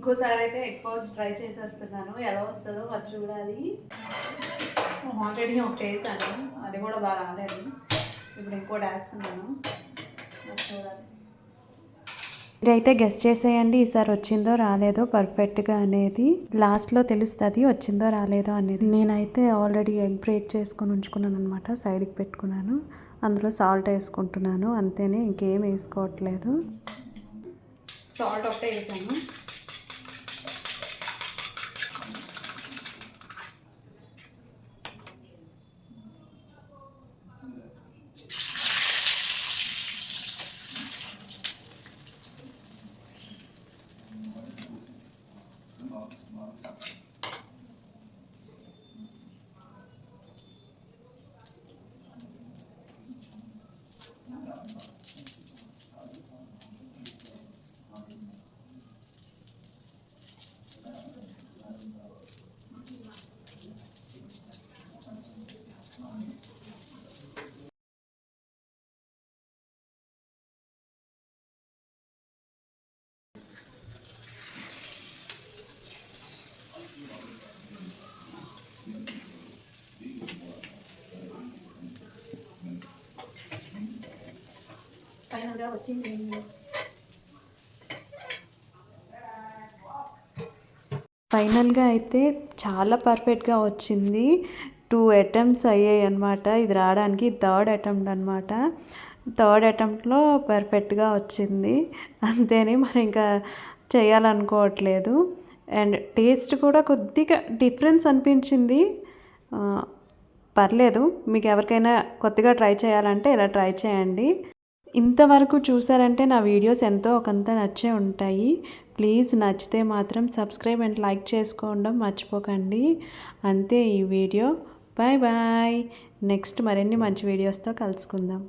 ఇంకోసారి అయితే egg pouch try చేసేస్తున్నాను. ఎలా వస్తుందో మరి చూడాలి. ఆల్రెడీ ఒకటి వేసాను అది కూడా బాగా రాలేదు. ఇప్పుడు ఇంకోటి వేస్తున్నాను. చూడాలి. మీరైతే గెస్ట్ చేసేయండి ఈసారి వచ్చిందో రాలేదో పర్ఫెక్ట్గా అనేది. లాస్ట్లో తెలుస్తుంది వచ్చిందో రాలేదో అనేది. నేనైతే ఆల్రెడీ ఎగ్ బ్రేక్ చేసుకొని ఉంచుకున్నాను అనమాట సైడ్కి పెట్టుకున్నాను. అందులో సాల్ట్ వేసుకుంటున్నాను అంతేనే ఇంకేం వేసుకోవట్లేదు. సాల్ట్ ఒకటే వేసాను. はい。ఫైనల్గా వచ్చింది. ఫైనల్గా అయితే చాలా పర్ఫెక్ట్గా వచ్చింది. టూ అటెంప్ట్స్ అయ్యాయి అనమాట ఇది రావడానికి థర్డ్ అటెంప్ట్ అనమాట థర్డ్ అటెంప్ట్లో పర్ఫెక్ట్గా వచ్చింది. అంతేని మరి ఇంకా చేయాలనుకోవట్లేదు. అండ్ టేస్ట్ కూడా కొద్దిగా డిఫరెన్స్ అనిపించింది. పర్లేదు. మీకు ఎవరికైనా కొత్తగా ట్రై చేయాలంటే ఇలా ట్రై చేయండి. ఇంతవరకు చూసారంటే నా వీడియోస్ ఎంతో ఒకంత నచ్చే ఉంటాయి. ప్లీజ్ నచ్చితే మాత్రం సబ్స్క్రైబ్ అండ్ లైక్ చేసుకోవడం మర్చిపోకండి. అంతే ఈ వీడియో. Bye bye. నెక్స్ట్ మరిన్ని మంచి వీడియోస్తో కలుసుకుందాం.